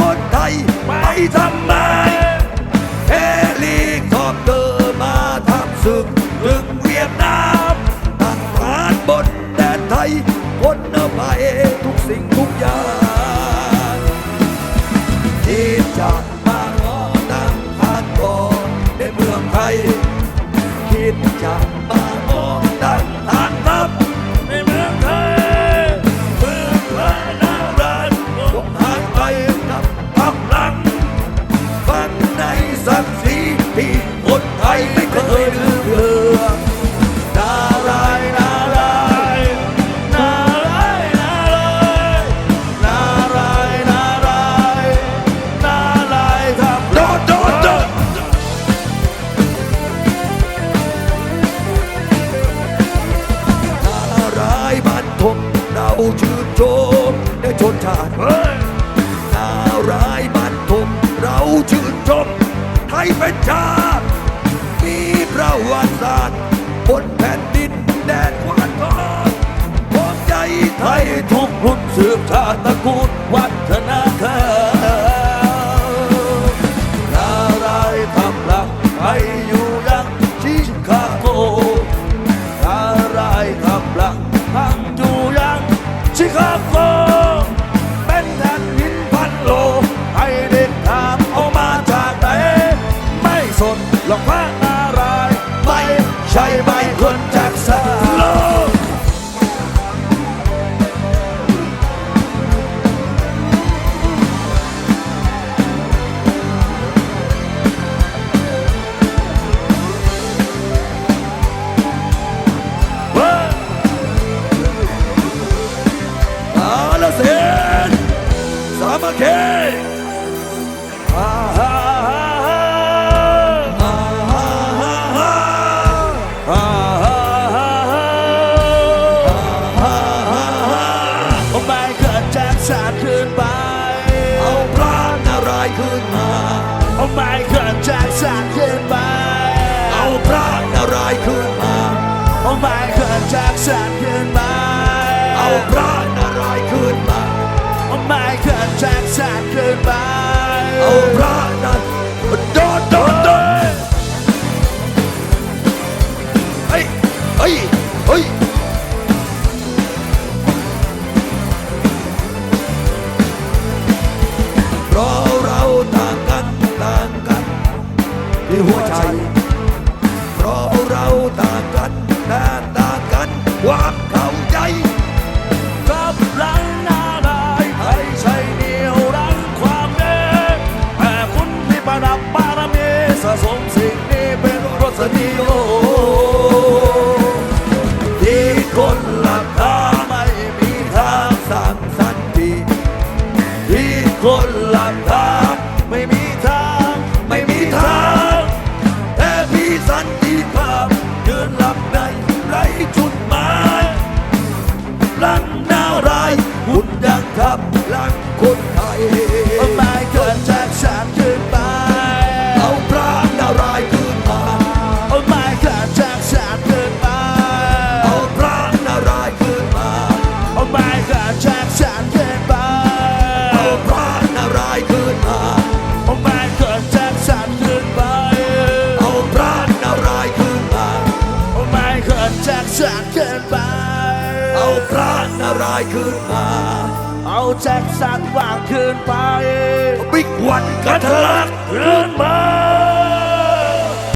คนไทยไปทำไมเฮลิคอปเตอร์มาทำศึกถึงเวียดนามทหารบนแดนไทยพ้นภัยทุกสิ่งทุกอย่างที่จะมาง้อตั้งทานก่อนในเมืองไทย คิดจะมา ชนชาตินาร้ายณ์มันทมเราชื่นชมไทยเป็นชาติมีประวัติศาสตร์บนแผ่นดินแดนกวานทองพวกใจไทยทุกรุ่นสืบชาติตระกูลวัฒนธรรมนารายทำหลักไทยอยู่ยังชิคาโกนารายทำหลักทั้ง หรอกพระนารายณ์ไม่ใช่ไม่คนจากสาโลกกาลสินธุ์สามัคคีอ่า เกิดจากสาคืนไปเอาพระนารายณ์ขึ้นมาโอ้ไม่เกิดจากสาคืนไปเอาพระนารายณ์ขึ้นมาโอ้ไม่เกิดจากสาคืนไปเอาพระนั้นโดดโดดโดดเฮ้ยเฮ้ยเฮ้ย ความเข้าใจกับรังนาลายณ์ให้ใช่เดียวรังความเด่นแต่คุณที่ประดับบารมีสะสมสิ่งนี้เป็นรสนิยมที่คนหลักทางไม่มีทางสร้างสันติที่คนหลักทางไม่มีทางไม่มีทางแต่พี่สันติ คนไทยโอ้ไม่เกิดจากสาคืนไปเอาพระนารายณ์ขึ้นมาโอ้ไม่เกิดจากสาคืนไปเอาพระนารายณ์ขึ้นมาโอ้ไม่เกิดจากสาคืนไปเอาพระนารายณ์ขึ้นมาโอ้ไม่เกิดจากสาคืนไปเอาพระนารายณ์ขึ้นมาโอ้ไม่เกิดจากสาคืนไปเอาพระนารายณ์ขึ้นมา เอาแจ็คสันวางคืนไป บิ๊กวันกันทะลักคืนมา